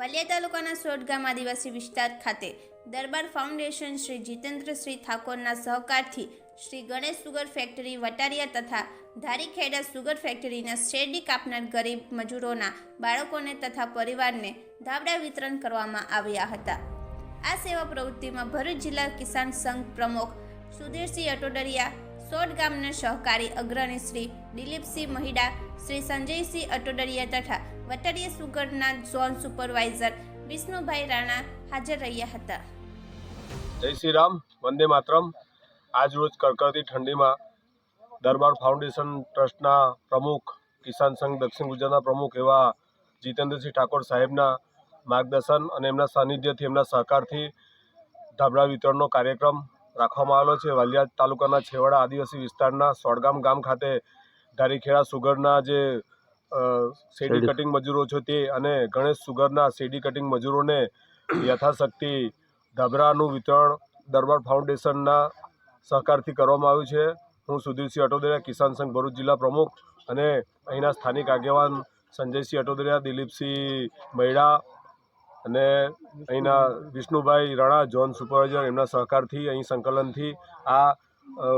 વાલિયા તાલુકાના સોડ ગામ આદિવાસી વિસ્તાર ખાતે દરબાર ફાઉન્ડેશન શ્રી જીતેન્દ્રશ્રી ઠાકોરના સહકારથી શ્રી ગણેશ સુગર ફેક્ટરી વટારિયા તથા ધારીખેડા સુગર ફેક્ટરીના શેરડી કાપનાર ગરીબ મજૂરોના બાળકોને તથા પરિવારને ધાબળા વિતરણ કરવામાં આવ્યા હતા. આ સેવા પ્રવૃત્તિમાં ભરૂચ જિલ્લા કિસાન સંઘ પ્રમુખ સુધીરસિંહ અટોડરિયા સોડ ગામના સહકારી અગ્રણી શ્રી દિલીપસિંહ મહિડા, શ્રી સંજયસિંહ અટોડરિયા તથા વટારિયા સુગરના ઝોન સુપરવાઇઝર વિષ્ણુભાઈ રાણા હાજર રહ્યા હતા. જય શ્રી રામ, વંદે માતરમ. આજ રોજ કડકડતી ઠંડીમાં દરબાર ફાઉન્ડેશન ટ્રસ્ટના પ્રમુખ, કિસાન સંઘ દક્ષિણ ગુજરાતના પ્રમુખ એવા જીતેન્દ્રસિંહ ઠાકોર સાહેબના માર્ગદર્શન અને એમના સાનિધ્યથી, એમના સહકારથી ધાબળા વિતરણનો કાર્યક્રમ રાખવામાં આવેલો છે. વાલિયા તાલુકાના છેવાડા આદિવાસી વિસ્તારના સોડગામ ગામ ખાતે ધારીખેડા સુગરના જે શેડી કટિંગ મજૂરો છે તે અને ગણેશ સુગરના શેડી કટિંગ મજૂરોને યથાશક્તિ ધાબળાનું વિતરણ દરબાર ફાઉન્ડેશનના સહકારથી કરવામાં આવ્યું છે. હું સુધીરસિંહ અટોદરિયા કિસાન સંઘ ભરૂચ જિલ્લા પ્રમુખ અને અહીંના સ્થાનિક આગેવાન સંજયસિંહ અટોદરિયા દિલીપસિંહ મૈડા અને અહીંના વિષ્ણુભાઈ રણા ઝોન સુપરવાઇઝર, એમના સહકારથી, અહીં સંકલનથી આ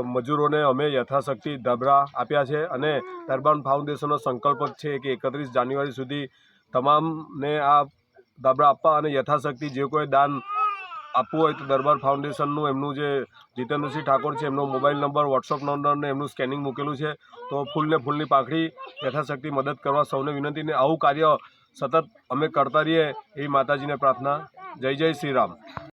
મજૂરોને અમે યથાશક્તિ ધાબળા આપ્યા છે અને દરબાન ફાઉન્ડેશનનો સંકલ્પ છે કે એકત્રીસ જાન્યુઆરી સુધી તમામને આ ધાબળા આપવા અને યથાશક્તિ જે કોઈ દાન આપવું હોય તો દરબાર ફાઉન્ડેશનનું એમનું જે જીતેન્દ્રસિંહ ઠાકોર છે, એમનો મોબાઈલ નંબર, વોટ્સઅપ નંબર ને એમનું સ્કેનિંગ મૂકેલું છે. તો ફૂલને ફૂલની પાંખડી યથાશક્તિ મદદ કરવા સૌને વિનંતી ને આવું કાર્ય સતત અમે કરતા રહીએ એવી માતાજીને પ્રાર્થના. જય જય શ્રી રામ.